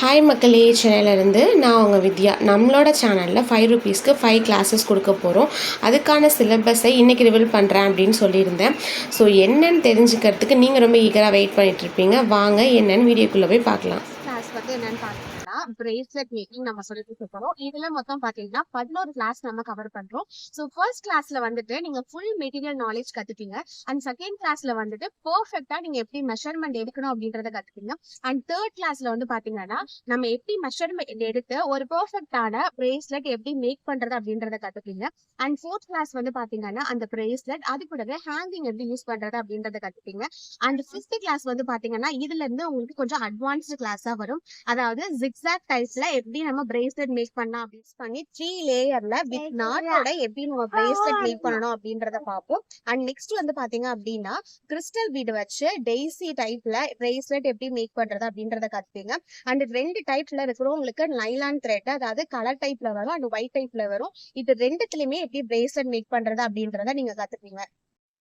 Hi மக்களே சென்னையிலேருந்து நான் உங்கள் வித்யா. நம்மளோட சேனலில் ஃபைவ் ருபீஸ்க்கு ஃபைவ் கிளாஸஸ் கொடுக்க போகிறோம் அதுக்கான சிலபஸை இன்றைக்கி ரிவீல் பண்ணுறேன் அப்படின்னு சொல்லியிருந்தேன். ஸோ என்னென்னு தெரிஞ்சுக்கிறதுக்கு நீங்கள் ரொம்ப ஈகராக வெயிட் பண்ணிகிட்ருப்பீங்க வாங்க என்னென்னு வீடியோக்குள்ளே போய் பார்க்கலாம். கிளாஸ் வந்து என்னென்னு பார்க்கலாம் பிரேஸ்லெட் மேக்கிங் நம்ம சொல்லிட்டு கொடுத்துருக்கோம் இதுல மொத்தம் பாத்தீங்கன்னா பதினோரு கிளாஸ் நம்ம கவர் பண்றோம். ஸோ ஃபர்ஸ்ட் கிளாஸ்ல வந்துட்டு நீங்க ஃபுல் மெட்டீரியல் நாலேஜ் கத்துப்பீங்க. அண்ட் செகண்ட் கிளாஸ்ல வந்துட்டு பெர்ஃபெக்ட்டா நீங்க எப்படி மெஷர்மெண்ட் எடுக்கணும் அப்படின்றத கத்துப்பீங்க. அண்ட் தேர்ட் கிளாஸ்ல வந்து பாத்தீங்கன்னா நம்ம எப்படி மெஷர்மெண்ட் எடுத்து ஒரு பெர்ஃபெக்டான பிரேஸ்லெட் எப்படி மேக் பண்றது அப்படின்றத கத்துப்பீங்க. அண்ட் ஃபோர்த் கிளாஸ் வந்து பாத்தீங்கன்னா அந்த பிரேஸ்லெட் அது கூடவே ஹேங்கிங் எப்படி யூஸ் பண்றது அப்படின்றத கத்துப்பீங்க. அண்ட் ஃபிஃப்த் கிளாஸ் வந்து பாத்தீங்கன்னா இதுல இருந்து உங்களுக்கு கொஞ்சம் அட்வான்ஸ்டு கிளாஸா வரும். அதாவது ஜிக்ஸாக் டைப்ஸ்ல எப்படி நம்ம பிரேஸ்லெட் மேக் பண்ணலாம் அப்படின்னு பண்ணி த்ரீ லேயர்ல வித் நாட்டோட எப்படி நம்ம பிரேஸ்லெட் மேக் பண்ணணும் அப்படின்றத பார்ப்போம். அண்ட் நெக்ஸ்ட் வந்து பாத்தீங்க அப்படின்னா கிறிஸ்டல் பீட் வச்சு டெய்ஸி டைப்ல பிரேஸ்லெட் எப்படி மேக் பண்றது அப்படின்றத கத்துப்பீங்க அண்ட் ரெண்டு டைப்ல இருக்கிறோம் உங்களுக்கு நைலான் த்ரெட் அதாவது கலர் டைப்ல வரும் அண்ட் ஒயிட் டைப்ல வரும். இது ரெண்டுத்துலயுமே எப்படி பிரேஸ்லெட் மேக் பண்றது அப்படின்றத நீங்க கத்துப்பீங்க.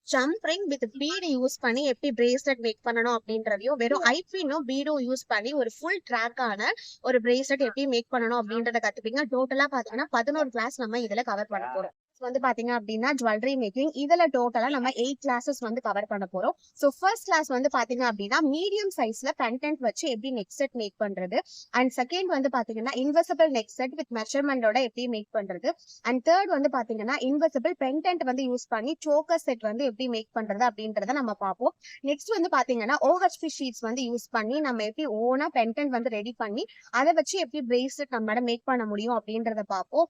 Jump ring with bead use பண்ணி எப்படி பிரேஸ்லெட் மேக் பண்ணணும் அப்படின்றதையும் வெறும் ஐபினும் பீடும் யூஸ் பண்ணி ஒரு ஃபுல் ட்ராக்கான ஒரு பிரேஸ்லெட் எப்படி மேக் பண்ணணும் அப்படின்றத கத்துப்பீங்க. டோட்டலா பாத்தீங்கன்னா பதினோரு கிளாஸ் நம்ம இதுல கவர் பண்ண போறோம். வந்து பாத்தீங்க அப்படின்னா ஜுவல்லரி மேக்கிங் இதுல டோட்டலா நம்ம எயிட் கிளாஸஸ் வந்து கவர் பண்ண போறோம். சோ ஃபர்ஸ்ட் கிளாஸ் வந்து பாத்தீங்க அப்படின்னா மீடியம் சைஸ்ல கண்டென்ட் வச்சு எப்படி நெக் செட் மேக் பண்றது? அண்ட் செகண்ட் வந்து பாத்தீங்கன்னா இன்வெசிபிள் நெக் செட் வித் மெஷர்மெண்டோட எப்படி மேக் பண்றது? அண்ட் தேர்ட் வந்து பாத்தீங்கன்னா இன்வெசிபிள் பென்டென்ட் வந்து யூஸ் பண்ணி சோக்கர் செட் வந்து எப்படி மேக் பண்றது அப்படின்றத நம்ம பார்ப்போம். நெக்ஸ்ட் வந்து பாத்தீங்கன்னா ஓஹெச்பி ஷீட்ஸ் வந்து யூஸ் பண்ணி நம்ம எப்படி ஓனா பென்டென்ட் வந்து ரெடி பண்ணி அதை வச்சு எப்படி பிரேஸ்லெட் நம்மளால மேக் பண்ண முடியும் அப்படின்றத பார்ப்போம்.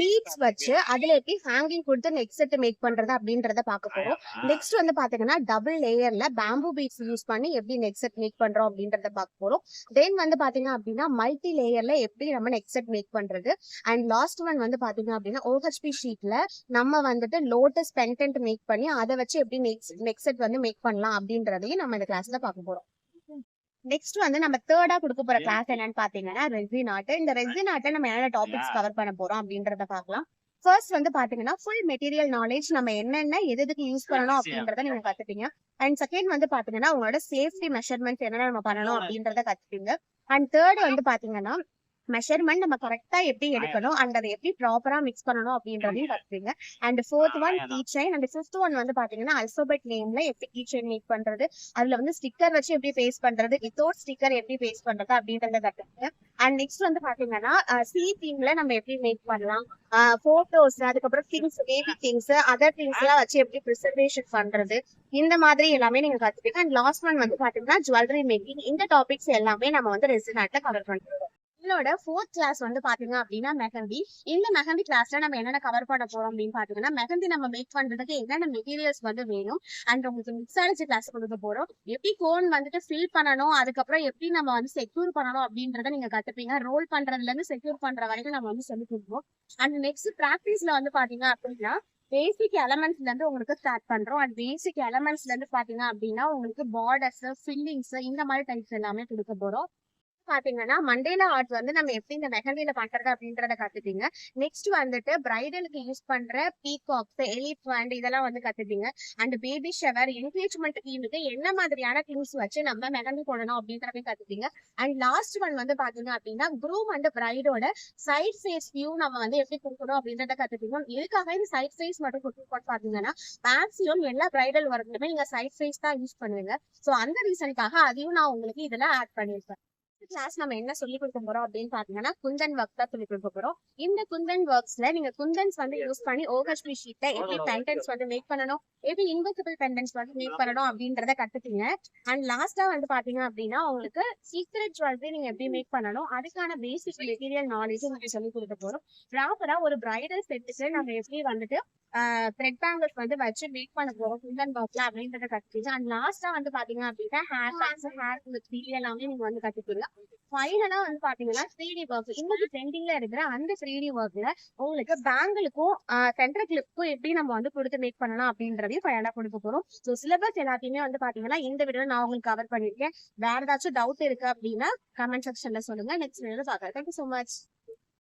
பீட்ஸ் வச்சு அதுல எப்படி ஹேங்கிங் கொடுத்து நெக் செட் மேக் பண்றது அப்படின்றத பார்க்க போறோம். நெக்ஸ்ட் வந்து பாத்தீங்கன்னா டபுள் லேயர்ல பேம்பு பீட்ஸ் யூஸ் பண்ணி எப்படி நெக் செட் மேக் பண்றோம் அப்படின்றத பார்க்க போறோம். தென் வந்து பாத்தீங்க அப்படின்னா மல்டி லேயர்ல எப்படி நம்ம நெக் செட் மேக் பண்றது? அண்ட் லாஸ்ட் ஒன் வந்து பாத்தீங்க அப்படின்னா ஓஹெச்பி ஷீட்ல நம்ம வந்துட்டு லோட்டஸ் பென்டென்ட் மேக் பண்ணி அதை வச்சு எப்படி நெக் செட் வந்து மேக் பண்ணலாம் அப்படின்றதையும் நம்ம இந்த கிளாஸ்ல பார்க்க போறோம். நெக்ஸ்ட் வந்து நம்ம தேர்டா கொடுக்க போற கிளாஸ் என்னன்னு பாத்தீங்கன்னா ரெசின் ஆர்ட் இந்த ரெசின் ஆர்ட்டை நம்ம என்னென்ன டாபிக்ஸ் கவர் பண்ண போறோம் அப்படின்றத பார்க்கலாம். ஃபர்ஸ்ட் வந்து பாத்தீங்கன்னா ஃபுல் மெட்டீரியல் நாலேஜ் நம்ம என்னென்ன எது எதுக்கு யூஸ் பண்ணணும் அப்படின்றத நீங்க கத்துப்பீங்க. அண்ட் செகண்ட் வந்து பாத்தீங்கன்னா உங்களோட சேஃப்டி மெஷர்மெண்ட்ஸ் என்னென்ன நம்ம பண்ணணும் அப்படின்றத கத்துப்பீங்க. அண்ட் தேர்ட் வந்து பாத்தீங்கன்னா மெஷர்மெண்ட் நம்ம கரெக்டா எப்படி எடுக்கணும் அண்ட் அதை எப்படி ப்ராப்பரா மிக்ஸ் பண்ணணும் அப்படின்றதையும் கத்துப்பீங்க and fourth one key chain and fifth one வந்து பாத்தீங்கன்னா அல்பபெட் நேம்ல எப்படி கீ செயின் மேக் பண்றது அதுல வந்து ஸ்டிக்கர் வச்சு எப்படி பேஸ்ட் பண்றது வித்தவுட் ஸ்டிக்கர் எப்படி பேஸ்ட் பண்றது அப்படின்றத கத்துப்பீங்க அண்ட் நெக்ஸ்ட் வந்து பாத்தீங்கன்னா சி தீம்ல நம்ம எப்படி மேக் பண்ணலாம்? போட்டோஸ் அதுக்கப்புறம் things baby things other things எல்லாம் வச்சு எப்படி ப்ரிசர்வேஷன் பண்றது இந்த மாதிரி எல்லாமே நீங்க கத்துப்பீங்க அண்ட் லாஸ்ட் ஒன் வந்து பாத்தீங்கன்னா ஜுவல்லரி மேக்கிங் இந்த டாபிக்ஸ் எல்லாமே நம்ம வந்து ரெசினாட்ட கவர் பண்றோம் நம்மளோட ஃபோர்த் கிளாஸ் வந்து பாத்தீங்க அப்படின்னா மெஹந்தி. இந்த மெஹந்தி கிளாஸ்ல நம்ம என்னென்ன கவர் பண்ண போறோம் அப்படின்னு பாத்தீங்கன்னா மெஹந்தி நம்ம மேக் பண்றதுக்கு என்னென்ன மெட்டீரியல்ஸ் வந்து வேணும் அண்ட் உங்களுக்கு மிக்ஸ் அடிச்சு கிளாஸ் கொடுக்க போறோம். எப்படி கோன் வந்துட்டு ஃபில் பண்ணணும் அதுக்கப்புறம் எப்படி நம்ம வந்து செக்யூர் பண்ணணும் அப்படின்றத நீங்க கத்துப்பீங்க. ரோல் பண்றதுல இருந்து செக்யூர் பண்ற வரைக்கும் நம்ம வந்து சொல்லி கொடுப்போம். அண்ட் நெக்ஸ்ட் ப்ராக்டிஸ்ல வந்து பாத்தீங்க அப்படின்னா பேசிக் எலமெண்ட்ஸ்ல இருந்து உங்களுக்கு ஸ்டார்ட் பண்றோம். அண்ட் பேசிக் எலமெண்ட்ஸ்ல இருந்து பாத்தீங்க அப்படின்னா உங்களுக்கு பார்டர்ஸ் ஃபில்லிங்ஸ் இந்த மாதிரி டைப்ஸ் எல்லாமே கொடுக்க போறோம். பாத்தீங்கன்னா மண்டேல ஆர்ட் வந்து நம்ம எப்படி இந்த மெஹந்தியில பண்றது அப்படின்றத கத்துப்பீங்க. நெக்ஸ்ட் வந்துட்டு பிரைடலுக்கு யூஸ் பண்ற பீகாக்ஸ் எலிஃபண்ட் இதெல்லாம் வந்து கத்துப்பீங்க. அண்ட் பேபி ஷவர் என்கேஜ்மெண்ட் தீமுக்கு என்ன மாதிரியான திங்ஸ் வச்சு நம்ம மெஹந்தி போடணும் அப்படின்றதையும் கத்துப்பீங்க. அண்ட் லாஸ்ட் ஒன் வந்து பாத்தீங்க அப்படின்னா குரூம் அண்ட் பிரைடோட சைட் ஃபேஸ் வியூ நம்ம வந்து எப்படி கொடுக்கணும் அப்படின்றத கத்துப்பீங்க. எதுக்காக இந்த சைட் ஃபேஸ் மட்டும் கொடுக்கணும் பாத்தீங்கன்னா மேக்ஸிமம் எல்லா பிரைடல் ஒர்க்குமே நீங்க சைட் ஃபேஸ் தான் யூஸ் பண்ணுவீங்க. சோ அந்த ரீசனுக்காக அதையும் நான் உங்களுக்கு இதுல ஆட் பண்ணிருப்பேன் கிளாஸ் நம்ம என்ன சொல்லி கொடுக்க போறோம் அப்படின்னு பாத்தீங்கன்னா குந்தன் ஒர்க் தான் சொல்லி கொடுக்க போறோம். இந்த குந்தன் ஒர்க்ஸ்ல நீங்க குந்தன்ஸ் வந்து யூஸ் பண்ணி ஓஹெச்பி ஷீட்டை எப்படி பென்டென்ஸ் வந்து மேக் பண்ணணும் எப்படி இன்வெசிபிள் பென்டென்ஸ் வந்து மேக் பண்ணணும் அப்படின்றத கத்துக்கீங்க. அண்ட் லாஸ்டா வந்து பாத்தீங்க அப்படின்னா உங்களுக்கு சீக்ரெட் ஜுவல்லரி நீங்க எப்படி மேக் பண்ணணும் அதுக்கான பேசிக் மெட்டீரியல் நாலேஜ் உங்களுக்கு சொல்லி கொடுக்க போறோம். ப்ராப்பரா ஒரு பிரைடல் செட்டுக்கு நம்ம எப்படி வந்துட்டு த்ரெட் பேங்கிள்ஸ் வந்து வச்சு மேக் பண்ண போறோம் குந்தன் ஒர்க்ல அப்படின்றத கட்டிச்சு அண்ட் லாஸ்டா வந்து பாத்தீங்க அப்படின்னா ஹேர் பேங்க்ஸ் ஹேர் த்ரீ எல்லாமே நீங்க வந்து கட்டிக்கலாம் ஃபைனலா வந்து பாத்தீங்கன்னா த்ரீ டி ஒர்க் இன்னைக்கு ட்ரெண்டிங்ல இருக்கிற அந்த த்ரீ டி ஒர்க்ல உங்களுக்கு பேங்கிளுக்கும் சென்டர் கிளிப்புக்கும் எப்படி நம்ம வந்து கொடுத்து மேக் பண்ணலாம் அப்படின்றதையும் ஃபைனலா கொடுக்க போறோம். ஸோ சிலபஸ் எல்லாத்தையுமே வந்து பாத்தீங்கன்னா இந்த வீடியோ நான் உங்களுக்கு கவர் பண்ணிருக்கேன் வேற ஏதாச்சும் டவுட் இருக்கு அப்படின்னா கமெண்ட் செக்ஷன்ல சொல்லுங்க. நெக்ஸ்ட் வீடியோ பாக்கலாம் தேங்க்யூ சோ மச்